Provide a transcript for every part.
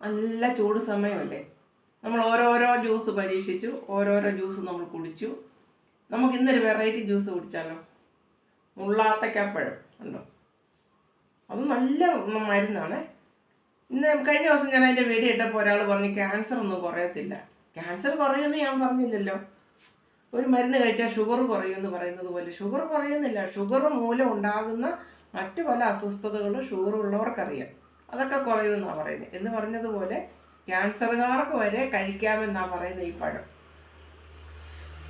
നല്ല ചൂട് സമയമല്ലേ? നമ്മൾ ഓരോരോ ജ്യൂസ് പരീക്ഷിച്ചു ഓരോരോ ജ്യൂസ് നമ്മൾ കുടിച്ചു. നമുക്ക് ഇന്നൊരു വെറൈറ്റി ജ്യൂസ് കുടിച്ചാലോ? മുള്ളാത്തക്കപ്പഴം ഉണ്ടോ അത് നല്ല മരുന്നാണ്. ഇന്ന് കഴിഞ്ഞ ദിവസം ഞാൻ അതിന്റെ വീഡിയോ ഇട്ടപ്പോൾ ഒരാൾ പറഞ്ഞു ക്യാൻസർ ഒന്നും കുറയത്തില്ല. ക്യാൻസർ കുറയുമെന്ന് ഞാൻ പറഞ്ഞില്ലല്ലോ. ഒരു മരുന്ന് കഴിച്ചാൽ ഷുഗർ കുറയുമെന്ന് പറയുന്നത് പോലെ. ഷുഗർ കുറയുന്നില്ല. ഷുഗർ മൂലം ഉണ്ടാകുന്ന മറ്റു പല അസ്വസ്ഥതകളും ഷുഗർ ഉള്ളവർക്കറിയാം. അതൊക്കെ കുറയുമെന്നാണ് പറയുന്നത്. എന്ന് പറഞ്ഞതുപോലെ ക്യാൻസറുകാർക്ക് വരെ കഴിക്കാമെന്നാണ് പറയുന്നത് ഈ പഴം.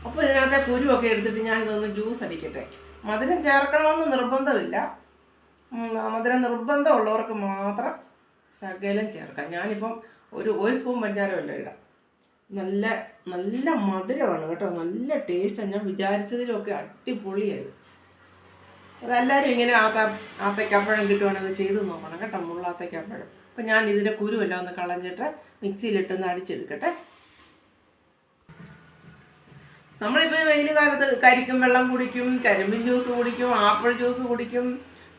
അപ്പോൾ ഇതിനകത്തെ കുരുവൊക്കെ എടുത്തിട്ട് ഞാൻ ഇതൊന്ന് ജ്യൂസ് അടിക്കട്ടെ. മധുരം ചേർക്കണമെന്ന് നിർബന്ധമില്ല. മധുരം നിർബന്ധമുള്ളവർക്ക് മാത്രം സകലം ചേർക്കാം. ഞാനിപ്പം ഒരു ഒരു സ്പൂൺ പഞ്ചാരമല്ല ഇടാം. നല്ല നല്ല മധുരമാണ് കേട്ടോ. നല്ല ടേസ്റ്റാണ് ഞാൻ വിചാരിച്ചതിലൊക്കെ അടിപൊളിയായത് അതെല്ലാവരും ഇങ്ങനെ ആത്ത ആത്തക്കപ്പഴം കിട്ടുവാണെങ്കിൽ ചെയ്ത് നോക്കണം കേട്ടോ മുള്ളാത്തക്കപ്പഴം അപ്പം ഞാൻ ഇതിന്റെ കുരുവെല്ലാം ഒന്ന് കളഞ്ഞിട്ട് മിക്സിയിലിട്ടൊന്ന് അടിച്ചെടുക്കട്ടെ. നമ്മളിപ്പോൾ വെയിൽ കാലത്ത് കരിക്കും വെള്ളം കുടിക്കും കരിമ്പിൻ ജ്യൂസ് കുടിക്കും ആപ്പിൾ ജ്യൂസ് കുടിക്കും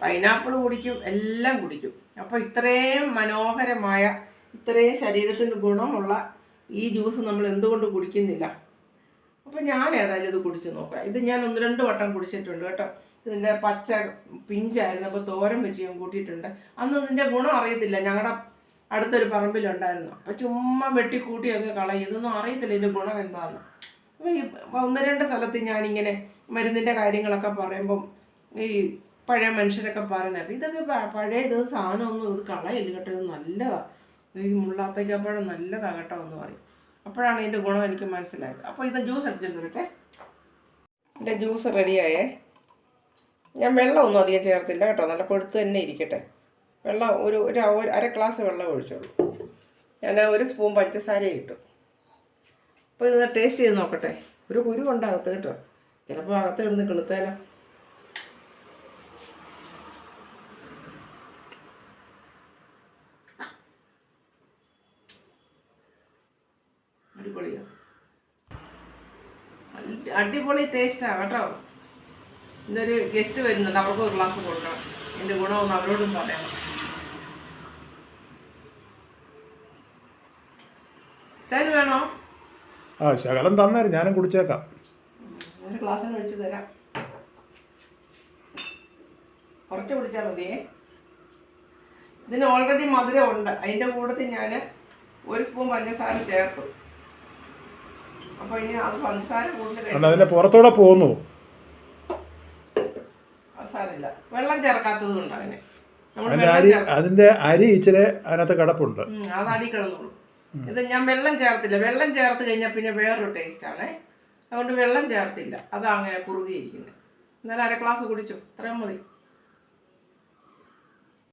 പൈനാപ്പിൾ കുടിക്കും എല്ലാം കുടിക്കും. അപ്പോൾ ഇത്രയും മനോഹരമായ ഇത്രയും ശരീരത്തിന് ഗുണമുള്ള ഈ ജ്യൂസ് നമ്മൾ എന്തുകൊണ്ട് കുടിക്കുന്നില്ല? അപ്പോൾ ഞാൻ ഏതായാലും ഇത് കുടിച്ച് നോക്കാം. ഇത് ഞാൻ ഒന്ന് രണ്ട് വട്ടം കുടിച്ചിട്ടുണ്ട് കേട്ടോ. ഇതിന്റെ പച്ച പിഞ്ചായിരുന്നു. അപ്പോൾ തോരൻ വെച്ച് ഞാൻ കൂട്ടിയിട്ടുണ്ട്. അന്ന് ഇതിന്റെ ഗുണം അറിയത്തില്ല. ഞങ്ങളുടെ അടുത്തൊരു പറമ്പിലുണ്ടായിരുന്നു. അപ്പോൾ ചുമ്മാ വെട്ടിക്കൂട്ടി അങ്ങ് കളയും. ഇതൊന്നും അറിയത്തില്ല ഇതിന്റെ ഗുണം എന്താണെന്ന് അപ്പോൾ ഈ ഒന്ന് രണ്ട് സ്ഥലത്ത് ഞാനിങ്ങനെ മരുന്നിന്റെ കാര്യങ്ങളൊക്കെ പറയുമ്പം ഈ പഴയ മനുഷ്യരൊക്കെ പറയുന്നത് ഇതൊക്കെ പഴയ ഇത് സാധനമൊന്നും ഇത് കളയല്ല കേട്ടോ. ഇത് നല്ലതാണ് ഈ മുള്ളാത്തക്കപ്പഴം നല്ലതാണ് കേട്ടോ എന്ന് പറയും. അപ്പോഴാണ് ഇതിന്റെ ഗുണം എനിക്ക് മനസ്സിലായത്. അപ്പോൾ ഇത് ജ്യൂസ് അടിച്ചിട്ട് വരട്ടെ. എന്റെ ജ്യൂസ് റെഡിയായേ. ഞാൻ വെള്ളമൊന്നും അധികം ചേർത്തില്ല കേട്ടോ. നല്ല പൊടുത്ത് തന്നെ ഇരിക്കട്ടെ. വെള്ളം ഒരു ഒരു അര ഗ്ലാസ് വെള്ളം ഒഴിച്ചോളൂ ഞാൻ ഒരു സ്പൂൺ പഞ്ചസാര ഇട്ടു. അപ്പോൾ ഇത് ടേസ്റ്റ് ചെയ്ത് നോക്കട്ടെ. ഒരു കുരു ഉണ്ടാകത്ത് കേട്ടോ. ചിലപ്പോൾ അകത്ത് കിടന്ന് കിളുത്താലോ. അടിപൊളി ടേസ്റ്റാണ് കേട്ടോ. ഇന്നൊരു ഗസ്റ്റ് വരുന്നുണ്ട്. അവർക്ക് ഒരു ഗ്ലാസ് കൊടുക്കണം. എന്റെ ഗുണമൊന്നും അവരോടും പറയണം ചായ വേണോ? ആ ശകലം തന്നേരം ഞാനും കുടിച്ചേക്കാം. ഒരു ഗ്ലാസ്സിന് ഒഴിച്ച് തരാം. കുറച്ച് കുടിച്ചാൽ മതിയേ ഇതിന് ഓൾറെഡി മധുരം ഉണ്ട്. അതിന്റെ കൂട്ടത്തിൽ ഞാൻ ഒരു സ്പൂൺ പഞ്ചസാര ചേർത്തു. അപ്പോൾ ഇനി അത് പഞ്ചസാര കൂടുതൽ അതിന്റെ പുറത്തൂടെ പോന്നു സാരമില്ല. വെള്ളം ചേർക്കാത്തത് കൊണ്ട് അതിന്. അതിന്റെ അരി ഇച്ചിരി അതിനകത്ത് കിടപ്പുണ്ട്. അത് അടി കിടന്നോളൂ. ഇത് ഞാൻ വെള്ളം ചേർത്തില്ല. വെള്ളം ചേർത്ത് കഴിഞ്ഞാൽ പിന്നെ വേറൊരു ടേസ്റ്റ് ആണേ. അതുകൊണ്ട് വെള്ളം ചേർത്തില്ല. അതാ അങ്ങനെ കുറുകിയിരിക്കുന്നത് എന്നാലും അര ഗ്ലാസ് കുടിച്ചു. ഇത്രയും മതി.